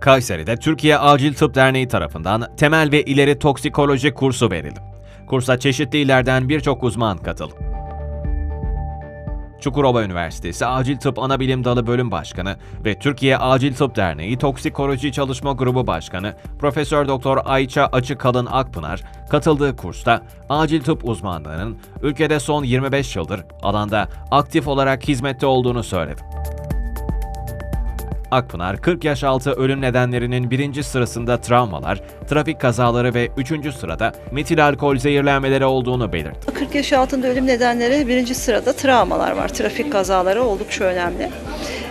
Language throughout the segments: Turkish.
Kayseri'de Türkiye Acil Tıp Derneği tarafından temel ve ileri toksikoloji kursu verildi. Kursa çeşitli illerden birçok uzman katıldı. Çukurova Üniversitesi Acil Tıp Anabilim Dalı Bölüm Başkanı ve Türkiye Acil Tıp Derneği Toksikoloji Çalışma Grubu Başkanı Profesör Doktor Ayça Açıkalın Akpınar katıldığı kursta acil tıp uzmanlığının ülkede son 25 yıldır alanda aktif olarak hizmette olduğunu söyledi. Akpınar, 40 yaş altı ölüm nedenlerinin birinci sırasında travmalar, trafik kazaları ve üçüncü sırada metil alkol zehirlenmeleri olduğunu belirtti. 40 yaş altında ölüm nedenleri birinci sırada travmalar var. Trafik kazaları oldukça önemli.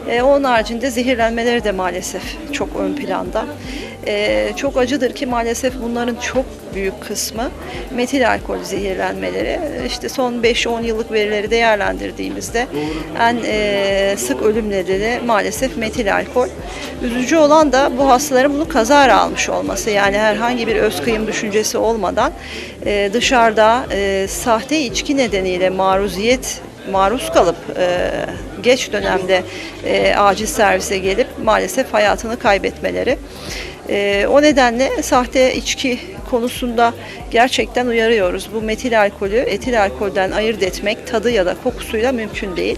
Ee, onun haricinde zehirlenmeleri de maalesef çok ön planda. Ee, çok acıdır ki maalesef bunların çok büyük kısmı metil alkol zehirlenmeleri. İşte son 5-10 yıllık verileri değerlendirdiğimizde en e, sık ölüm nedeni maalesef metil alkol. Üzücü olan da bu hastaların bunu kazara almış olması. Yani herhangi bir öz kıyım düşüncesi olmadan e, dışarıda e, sahte içki nedeniyle maruziyet maruz kalıp e, geç dönemde e, acil servise gelip maalesef hayatını kaybetmeleri. E, o nedenle sahte içki konusunda gerçekten uyarıyoruz. Bu metil alkolü etil alkolden ayırt etmek tadı ya da kokusuyla mümkün değil.